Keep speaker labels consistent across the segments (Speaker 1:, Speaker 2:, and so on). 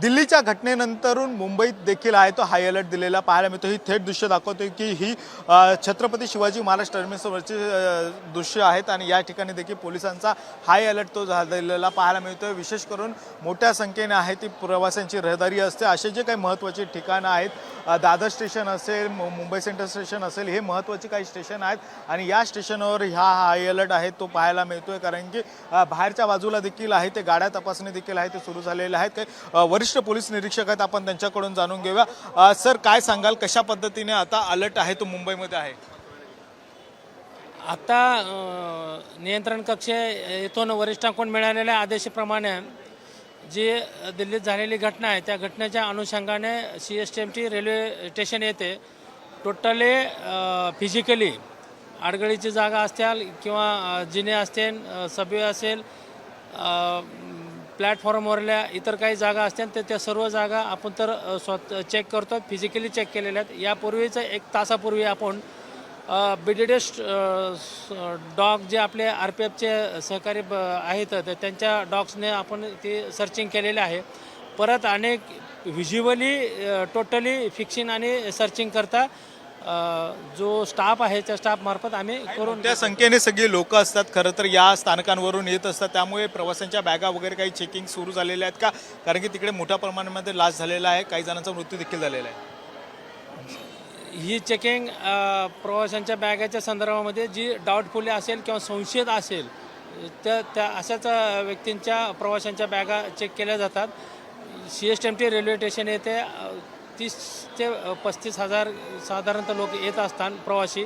Speaker 1: दिल्लीच्या घटनेनंतरून मुंबईत देखील आहे तो हाय अलर्ट दिलेला पाहायला मिळतो. ही थेट दृश्य दाखवतो की ही छत्रपती शिवाजी महाराज टर्मिनसवरची दृश्य आहेत आणि या ठिकाणी देखील पोलिसांचा हाय अलर्ट तो झालेला पाहायला मिळतोय. विशेष करून मोठ्या संख्येने आहे ती प्रवाशांची रहदारी असते. असे जे काही महत्त्वाची ठिकाणं आहेत दादर स्टेशन असेल मुंबई सेंट्रल स्टेशन असेल हे महत्त्वाचे काही स्टेशन आहेत आणि या स्टेशनवर ह्या हाय अलर्ट आहे तो पाहायला मिळतोय. कारण की बाहेरच्या बाजूला देखील आहे ते गाड्या तपासणी देखील आहे ते सुरू झालेले आहेत. काही वरिष्ठ वरिष्ठ पोलीस निरीक्षक आहेत आपण त्यांच्याकडून जाणून घेऊया. सर काय सांगाल? कशा पद्धतीने आता अलर्ट आहे तो मुंबईमध्ये आहे?
Speaker 2: आता नियंत्रण कक्ष येथून वरिष्ठांकडून मिळालेल्या आदेशाप्रमाणे जी दिल्लीत झालेली घटना आहे त्या घटनेच्या अनुषंगाने C S T M T railway station येते टोटली फिजिकली आडगळीची जागा असतील किंवा जिने असतील सभ्य असेल प्लॅटफॉर्मवरल्या इतर काही जागा असतील तर त्या सर्व जागा आपण तर अ, स्वतः चेक करतो फिजिकली चेक केलेल्या आहेत. यापूर्वीचं एक तासापूर्वी आपण बी डी डी डॉग जे आपले आर पी एफचे सहकारी ब आहेत तर त्यांच्या डॉग्सने आपण ते सर्चिंग केलेले आहे. परत अनेक व्हिज्युअली टोटली फिक्सिंग आणि सर्चिंग करता जो स्टाफ आहे त्या स्टाफमार्फत आम्ही करून
Speaker 1: त्या संख्येने सगळी लोक असतात. खरं तर या स्थानकांवरून येत असतात. त्यामुळे प्रवाशांच्या बॅगा वगैरे काही चेकिंग सुरू झालेले आहेत का? कारण की तिकडे मोठ्या प्रमाणामध्ये लास झालेला आहे. काही जणांचा मृत्यू देखील झालेला आहे.
Speaker 2: ही चेकिंग प्रवाशांच्या बॅगाच्या संदर्भामध्ये जी डाऊटफुली असेल किंवा संशयित असेल त्या त्या अशाच व्यक्तींच्या प्रवाशांच्या बॅगा चेक केल्या जातात. C S T M T railway station येथे तीस ते पस्तीस हजार साधारणतः लोक येत असतात प्रवासी.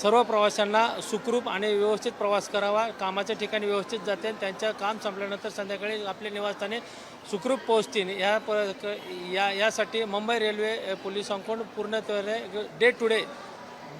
Speaker 2: सर्व प्रवाशांना सुखरूप आणि व्यवस्थित प्रवास करावा कामाच्या ठिकाणी व्यवस्थित जाते त्यांचं काम संपल्यानंतर संध्याकाळी आपले निवासस्थानी सुखरूप पोहोचतील. या प या यासाठी मुंबई रेल्वे पोलिसांकडून पूर्णत्वे day to day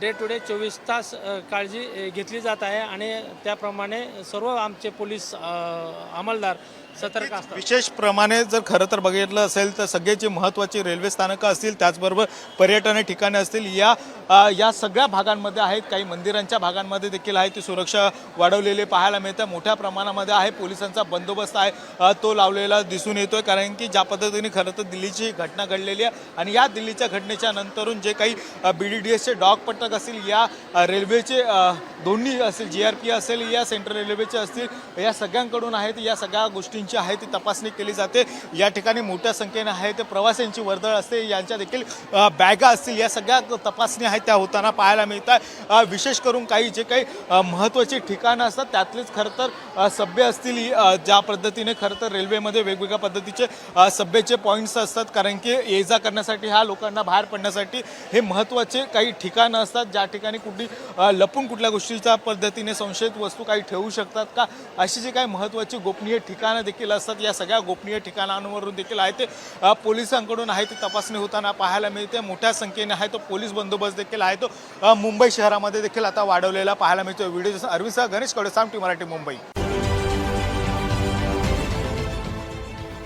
Speaker 2: day to day चोवीस तास काळजी घेतली जात आहे आणि त्याप्रमाणे सर्व आमचे पोलीस अंमलदार सतर्क असतात.
Speaker 1: विशेष प्रमाणे जर खरं तर बघितलं असेल तर सगळे जी महत्त्वाची रेल्वे स्थानकं असतील त्याचबरोबर पर्यटन ठिकाणे असतील या अ, या सगळ्या भागांमध्ये आहेत. काही मंदिरांच्या भागांमध्ये देखील आहे. ती सुरक्षा वाढवलेली पाहायला मिळते. मोठ्या प्रमाणामध्ये आहे. पोलिसांचा बंदोबस्त आहे. तो लावलेला दिसून येतोय. कारण की ज्या पद्धतीने खरं तर दिल्लीची घटना घडलेली आहे आणि या दिल्लीच्या घटनेच्या नंतरून जे काही बी डी डी एसचे डॉग पथक असतील या रेल्वेचे दोन्ही असेल जी आर पी असेल या सेंट्रल रेल्वेचे असतील या सगळ्यांकडून आहेत. या सगळ्या जी आहे ती तपासणी केली जाते. या ठिकाणी मोठ्या संख्येने आहे ते प्रवाशांची वर्दळ असते. यांच्या देखील बॅगा असतील. या सगळ्या तपासणी आहेत त्या होताना पाहायला मिळतात. विशेष करून काही जे काही महत्त्वाची ठिकाणं असतात त्यातलेच खरं तर सभ्य असतील ज्या पद्धतीने खरं तर रेल्वेमध्ये वेगवेगळ्या पद्धतीचे सभ्येचे पॉईंट्स असतात. कारण की ये जा करण्यासाठी हा लोकांना बाहेर पडण्यासाठी हे महत्त्वाचे काही ठिकाणं असतात. ज्या ठिकाणी कुठली लपून कुठल्या गोष्टीच्या पद्धतीने संशयित वस्तू काही ठेवू शकतात का? अशी जी काही महत्त्वाची गोपनीय ठिकाणं देखील असतात. या सगळ्या गोपनीय ठिकाणांवरून देखील आहे ते पोलिसांकडून आहे ती तपासणी होताना पाहायला मिळते. मोठ्या संख्येने आहे तो पोलीस बंदोबस्त देखील आहे तो मुंबई शहरामध्ये देखील आता वाढवलेला पाहायला मिळतो व्हिडिओ अरविंद गणेशकडे सामटी मराठी मुंबई.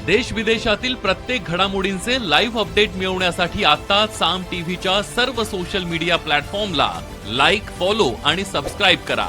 Speaker 3: देश विदेशातील प्रत्येक घडामोडींचे लाईव्ह अपडेट मिळवण्यासाठी आता साम टीव्हीच्या सर्व सोशल मीडिया प्लॅटफॉर्मला लाईक फॉलो आणि सबस्क्राईब करा.